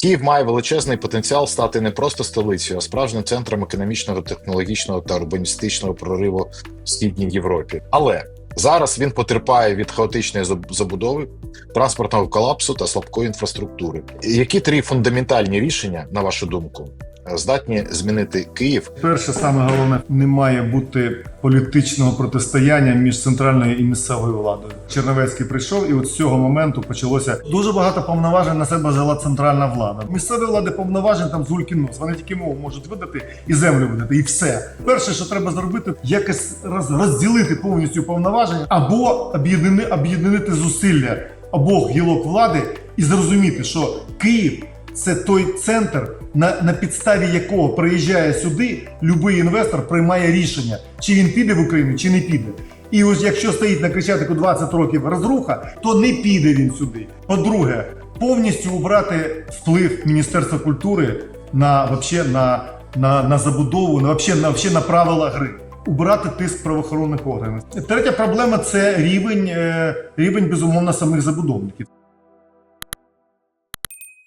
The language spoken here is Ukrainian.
Київ має величезний потенціал стати не просто столицею, а справжнім центром економічного, технологічного та урбаністичного прориву в східній Європі. Але зараз він потерпає від хаотичної заб- забудови, транспортного колапсу та слабкої інфраструктури. Які три фундаментальні рішення, на вашу думку, здатні змінити Київ Перше, саме головне, не має бути політичного протистояння між центральною і місцевою владою. Черновецький прийшов, і от з цього моменту почалося дуже багато повноважень на себе взяла центральна влада. Місцеві влади повноважень там з нос. Вони тільки мову можуть видати і землю видати, і все. Перше, що треба зробити, якось роз- розділити повністю повноваження або об'єднани, об'єднати зусилля обох гілок влади і зрозуміти, що Київ це той центр, на, на підставі якого приїжджає сюди, будь-який інвестор приймає рішення, чи він піде в Україну, чи не піде. І ось якщо стоїть на Крещатику 20 років розруха, то не піде він сюди. По-друге, повністю убрати вплив Міністерства культури на, вообще, на, на, на забудову, на, вообще, на, вообще, на правила гри. Убрати тиск правоохоронних органів. Третя проблема це рівень, е, рівень безумовно самих забудовників.